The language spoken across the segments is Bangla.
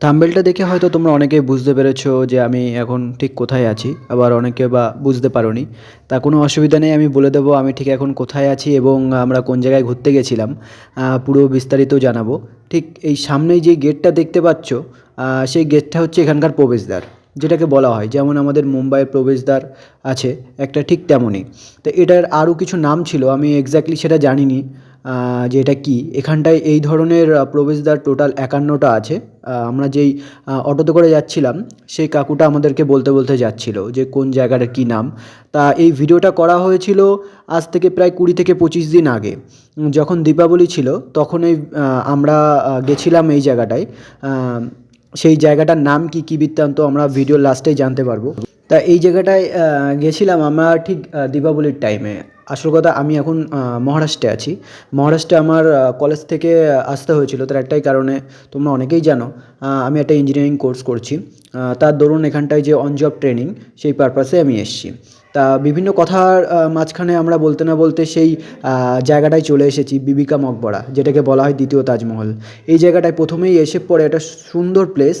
থাম্বনেলটা দেখে হয়তো তোমরা অনেকেই বুঝতে পেরেছ যে আমি এখন ঠিক কোথায় আছি, আবার অনেকে বা বুঝতে পারোনি। তা কোনো অসুবিধা নেই, আমি বলে দেবো আমি ঠিক এখন কোথায় আছি এবং আমরা কোন জায়গায় ঘুরতে গেছিলাম পুরো বিস্তারিত জানাব। ঠিক এই সামনেই যে গেটটা দেখতে পাচ্ছ সেই গেটটা হচ্ছে এখানকার প্রবেশদ্বার। যেটাকে বলা হয়, যেমন আমাদের মুম্বাইয়ের প্রবেশদ্বার আছে, একটা ঠিক তেমনই। তো এটার আরও কিছু নাম ছিল, আমি এক্স্যাক্টলি সেটা জানিনি যে এটা কী। এখানটায় এই ধরনের প্রবেশদ্বার টোটাল একান্নটা আছে। আমরা যেই অটোতে করে যাচ্ছিলাম, সেই কাকুটা আমাদেরকে বলতে বলতে যাচ্ছিল যে কোন জায়গাটার কী নাম। তা এই ভিডিওটা করা হয়েছিল আজ থেকে প্রায় কুড়ি থেকে পঁচিশ দিন আগে। যখন দীপাবলি ছিল, তখন এই আমরা গেছিলাম এই জায়গাটায়। সেই জায়গাটার নাম কি, কী বৃত্তান্ত আমরা ভিডিও লাস্টেই জানতে পারব। তা এই জায়গাটায় গেছিলাম আমরা ঠিক দীপাবলির টাইমে আসল কথা, আমি এখন মহারাষ্ট্রে আছি। মহারাষ্ট্রে আমার কলেজ থেকে আসতে হয়েছিল তার একটাই কারণে, তোমরা অনেকেই জানো আমি একটা ইঞ্জিনিয়ারিং কোর্স করছি। তার দরুন এখানটায় যে অন জব ট্রেনিং সেই পারপাসে আমি এসেছি। তা বিভিন্ন কথার মাঝখানে আমরা বলতে না বলতে সেই জায়গাটায় চলে এসেছি, বিবিকা মকবরা, যেটাকে বলা হয় দ্বিতীয় তাজমহল। এই জায়গাটায় প্রথমেই এসে পড়ে একটা সুন্দর প্লেস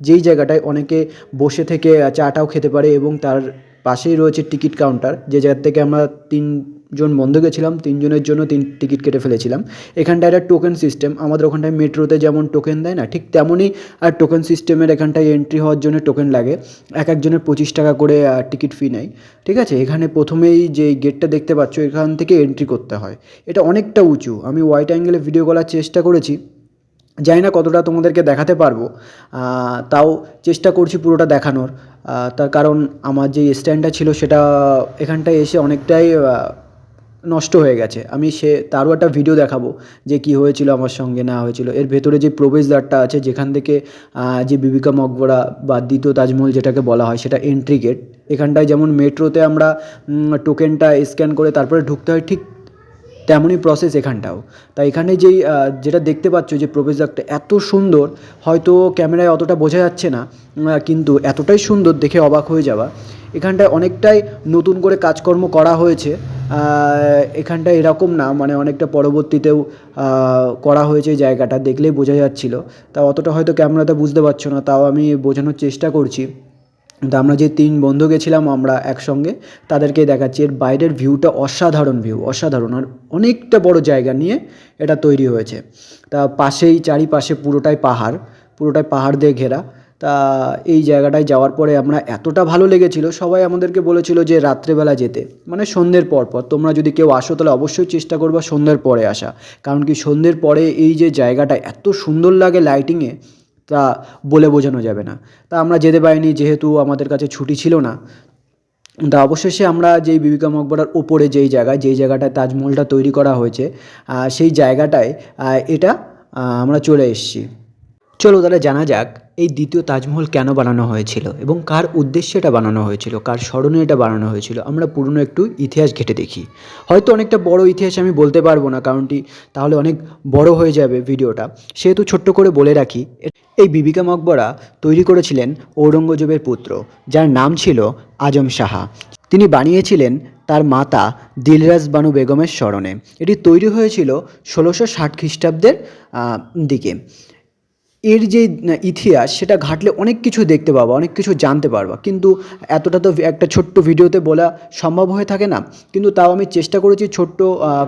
যেই জায়গাটায় অনেকে বসে থেকে চাটাও খেতে পারে এবং তার পাশেই রয়েছে টিকিট কাউন্টার, যে জায়গার থেকে আমরা তিনজন বন্ধু গেছিলাম, তিনজনের জন্য তিন টিকিট কেটে ফেলেছিলাম। এখানটায় একটা টোকেন সিস্টেম আমাদের ওখানটায় মেট্রোতে যেমন টোকেন দেয় না, ঠিক তেমনই আর টোকেন সিস্টেমের এখানটায় এন্ট্রি হওয়ার জন্য টোকেন লাগে। এক একজনের পঁচিশ টাকা করে টিকিট ফি নেয়। ঠিক আছে? এখানে প্রথমেই যে গেটটা দেখতে পাচ্ছ, এখান থেকে এন্ট্রি করতে হয়। এটা অনেকটা উঁচু। আমি হোয়াইট অ্যাঙ্গেলে ভিডিও করার চেষ্টা করেছি। জানি না কতটা তোমাদেরকে দেখাতে পারব তাও চেষ্টা করছি পুরোটা দেখানোর তার কারণ আমার যে স্ট্যান্ডটা ছিল সেটা এখানটায় এসে অনেকটাই নষ্ট হয়ে গেছে। আমি সে, তারও একটা ভিডিও দেখাবো যে কি হয়েছিল আমার সঙ্গে, না হয়েছিল। এর ভেতরে যে প্রবেশদ্বারটা আছে, যেখান থেকে যে বিবিকা মকবরা বা দ্বিতীয় তাজমহল যেটাকে বলা হয়, সেটা এন্ট্রি গেট এখানটায় যেমন মেট্রোতে আমরা টোকেনটা স্ক্যান করে তারপরে ঢুকতে হয়, ঠিক তেমনই প্রসেস এখানটাও। তাই এখানে যেই যেটা দেখতে পাচ্ছ যে প্রবেশদ্বারটা এত সুন্দর হয়তো ক্যামেরায় অতটা বোঝা যাচ্ছে না কিন্তু এতটাই সুন্দর দেখে অবাক হয়ে যাওয়া। এখানটায় অনেকটাই নতুন করে কাজকর্ম করা হয়েছে। আহ, এখানটায় এরকম না মানে অনেকটা পরবর্তীতেও করা হয়েছে জায়গাটা দেখলেই বোঝা যাচ্ছিল। তা অতটা হয়তো ক্যামেরাতে বুঝতে পারছ না তাও আমি বোঝানোর চেষ্টা করছি। তো আমরা যে তিন বন্ধু গেছিলাম আমরা একসঙ্গে, তাদেরকে দেখাচ্ছি। এর বাইরের ভিউটা অসাধারণ ভিউ, অসাধারণ। আর অনেকটা বড় জায়গা নিয়ে এটা তৈরি হয়েছে। তা পাশেই, চারিপাশে পুরোটাই পাহাড় পুরোটাই পাহাড় দিয়ে ঘেরা। তা এই জায়গাটায় যাওয়ার পরে আমরা এতটা ভালো লেগেছিল, সবাই আমাদেরকে বলেছিল যে রাত্রেবেলা যেতে। মানে সন্ধ্যের পর পর। তোমরা যদি কেউ আসো, তাহলে অবশ্যই চেষ্টা করবা সন্ধ্যের পরে আসা। কারণ কি সন্ধ্যের পরে এই যে জায়গাটা এত সুন্দর লাগে লাইটিংয়ে তা বলে বোঝানো যাবে না। তা আমরা যেতে পারিনি, যেহেতু আমাদের কাছে ছুটি ছিল না। তা অবশেষে আমরা যেই বিবিকা মকবরার ওপরে যেই জায়গায় যেই জায়গাটায় তাজমহলটা তৈরি করা হয়েছে সেই জায়গাটায় এটা আমরা চলে এসেছি। চলো তাহলে জানা যাক এই দ্বিতীয় তাজমহল কেন বানানো হয়েছিল এবং কার উদ্দেশ্যে এটা বানানো হয়েছিল, কার স্মরণে এটা বানানো হয়েছিল, আমরা পুরনো একটু ইতিহাস ঘেটে দেখি। হয়তো অনেকটা বড় ইতিহাস আমি বলতে পারব না কারণটি তাহলে অনেক বড় হয়ে যাবে ভিডিওটা। সেহেতু ছোট্ট করে বলে রাখি, এই বিবিকা মকবরা তৈরি করেছিলেন ঔরঙ্গজেবের পুত্র, যার নাম ছিল আজম সাহা। তিনি বানিয়েছিলেন তার মাতা দিলরাজ বানু বেগমের স্মরণে। এটি তৈরি হয়েছিল ষোলোশো ষাট খ্রিস্টাব্দের দিকে। এর যে ইতিহাস, সেটা ঘাটলে অনেক কিছু দেখতে পাবা, অনেক কিছু জানতে পারবা। কিন্তু এতটা তো একটা ছোট্ট ভিডিওতে বলা সম্ভব হয়ে থাকে না। কিন্তু তাও আমি চেষ্টা করেছি ছোট্ট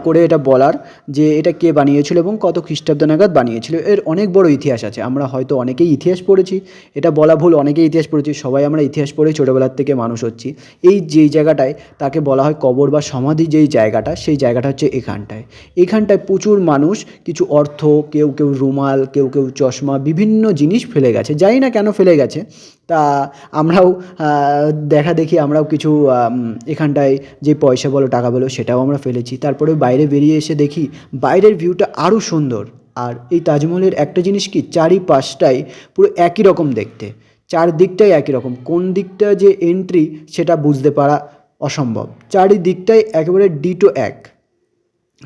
করে এটা বলার যে, এটা কে বানিয়েছিল এবং কত খ্রিস্টাব্দ নাগাদ বানিয়েছিল। এর অনেক বড় ইতিহাস আছে। আমরা হয়তো অনেকেই ইতিহাস পড়েছি। এটা বলা ভুল, অনেকেই ইতিহাস পড়েছি। সবাই আমরা ইতিহাস পড়ে ছোটোবেলার থেকে মানুষ হচ্ছি। এই যেই জায়গাটায় তাকে বলা হয় কবর বা সমাধি যেই জায়গাটা, সেই জায়গাটা হচ্ছে এখানটায়। এখানটায় প্রচুর মানুষ, কিছু অর্থ, কেউ কেউ রুমাল, কেউ কেউ চশমা বিভিন্ন জিনিস ফেলে গেছে, জানি না কেন ফেলে গেছে, তা আমরাও দেখা দেখি আমরাও কিছু এখানটায় যে পয়সা বলো, টাকা বলো, সেটাও আমরা ফেলেছি। তারপরে বাইরে বেরিয়ে এসে দেখি, বাইরের ভিউটা আরও সুন্দর। আর এই তাজমহলের একটা জিনিস কি, চারিপাশটাই পুরো একই রকম দেখতে। চারদিকটাই একই রকম। কোন দিকটা যে এন্ট্রি সেটা বুঝতে পারা অসম্ভব। চারিদিকটাই একেবারে ডিটো এক।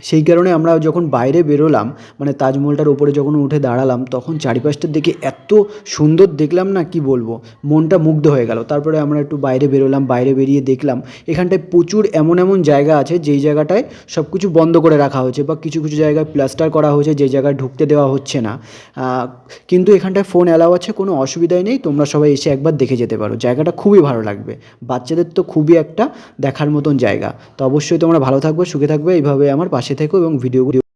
সেই কারণে আমরা যখন বাইরে বেরোলাম মানে তাজমহলটার ওপরে যখন উঠে দাঁড়ালাম, তখন চারিপাশটা দেখে এত সুন্দর দেখলাম না, কি বলব? মনটা মুগ্ধ হয়ে গেল। তারপরে আমরা একটু বাইরে বেরোলাম, বাইরে বেরিয়ে দেখলাম, এখানটায় প্রচুর এমন এমন জায়গা আছে, যেই জায়গাটায় সব কিছু বন্ধ করে রাখা হয়েছে বা কিছু কিছু জায়গায় প্লাস্টার করা হয়েছে, যে জায়গায় ঢুকতে দেওয়া হচ্ছে না। কিন্তু এখানটায় ফোন অ্যালাউ আছে, কোনো অসুবিধাই নেই, তোমরা সবাই এসে একবার দেখে যেতে পারো। জায়গাটা খুবই ভালো লাগবে। বাচ্চাদের তো খুবই একটা দেখার মতন জায়গা। তো অবশ্যই তোমরা ভালো থাকবে, সুখে থাকবে, এইভাবে আমার পাশে থেকো এবং ভিডিওগুলি